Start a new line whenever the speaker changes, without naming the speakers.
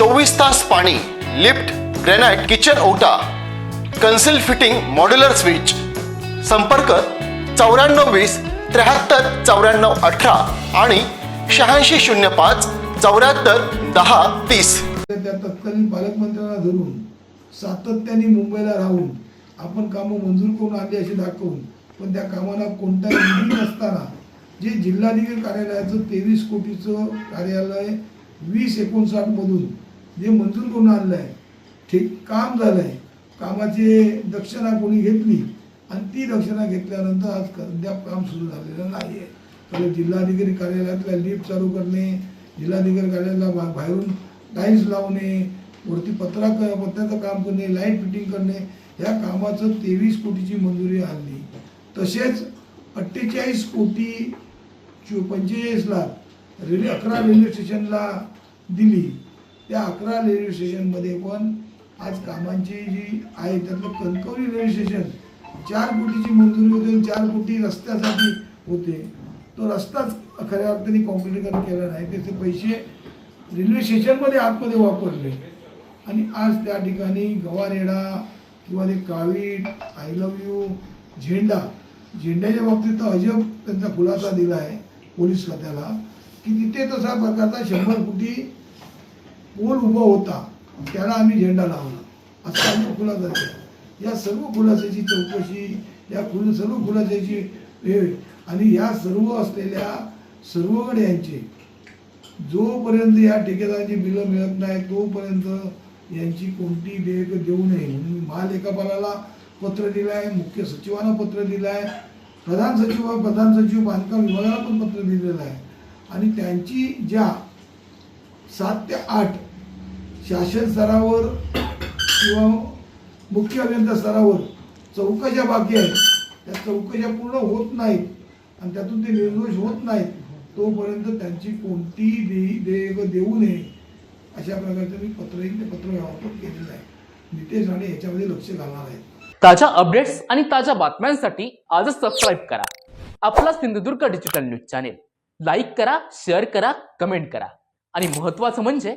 चोवीस तास पाणी लिफ्ट ग्रेनाइट किचन ओटा कन्सिल फिटिंग मॉड्युलर स्विच. संपर्क चौऱ्याण्णव वीस त्र्याहत्तर चौऱ्याण्णव अठरा आणि शहाऐंशी शून्य पाच चौऱ्याहत्तर दहा तीस.
त्या तत्कालीन पालकमंत्र्यांना धरून सातत्याने मुंबईला राहून आपण कामं मंजूर करून आली अशी दाखवून पण त्या कामाला कोणताही निधी नसताना जे जिल्हाधिकारी कार्यालयाचं तेवीस कोटीचं कार्यालय वीस एकोणसाठमधून जे मंजूर करून आणलं आहे ठीक काम झालं आहे कामाची दक्षिणा कोणी घेतली आणि ती दक्षिणा घेतल्यानंतर आज अद्याप काम सुरू झालेलं नाही आहे जिल्हाधिकारी कार्यालयातल्या लिफ्ट चालू करणे जिल्हाधिकारी कार्यालयाला बा- बाहेरून टाईल्स लावणे वरती पत्रा क- पत्र्याचं काम करणे लाइट फिटिंग करणे या कामाचं तेवीस कोटीची मंजुरी आणली. तसेच अठ्ठेचाळीस कोटी चो पंचेचाळीस लाख रेल्वे अकरा रेल्वे स्टेशनला दिली. त्या अकरा रेल्वे स्टेशनमध्ये पण आज कामांची जी आहे त्यातलं कणकवली रेल्वे स्टेशन चार कोटीची मंजुरी होती आणि चार कोटी रस्त्यासाठी होते. तो रस्ताच खऱ्या अर्थाने कॉम्प्लिकेट केला नाही. त्याचे पैसे रेल्वे स्टेशनमध्ये आतमध्ये वापरले. आणि आज त्या ठिकाणी गवारेडा किंवा ते कावीट आय लव्ह यू झेंडा झेंड्याच्या बाबतीत तर अजब त्यांचा खुलासा दिला आहे पोलीस खात्याला की तिथे तसा प्रकारचा शंभर कोटी पोल उभा होता त्याला आम्ही झेंडा लावला. असा आम्ही खुलासा केला. या सर्व खुलासाची चौकशी या खुल सर्व खुलासाची हे आणि या सर्व असलेल्या सर्वगड यांचे जोपर्यंत या ठेकेदारांची बिलं मिळत नाही तोपर्यंत यांची कोणती देयक देऊ नये. म्हणून मी महालेखापालाला पत्र दिलं आहे मुख्य सचिवांना पत्र दिलं आहे प्रधान सचिव प्रधान सचिव बांधकाम विभागाला पण पत्र दिलेलं आहे. आणि त्यांची ज्या सात ते आठ शासन स्तरावर किंवा मुख्य अभियंता स्तरावर चौकशा बाकी आहेत. त्या चौकशा पूर्ण होत नाहीत आणि त्यातून ते निर्दोष होत नाहीत. तोपर्यंत त्यांची कोणतीही देही देयक देऊ नये अशा प्रकारचं मी पत्रही ते पत्र व्यवस्थित केलेलं आहे. नितेश राणे याच्यामध्ये लक्ष घालणार आहेत.
ताज्या अपडेट्स आणि ताज्या बातम्यांसाठी आजच सबस्क्राईब करा. आपला Sindhudurg digital news channel like करा शेअर करा कमेंट करा. आणि महत्त्वाचं म्हणजे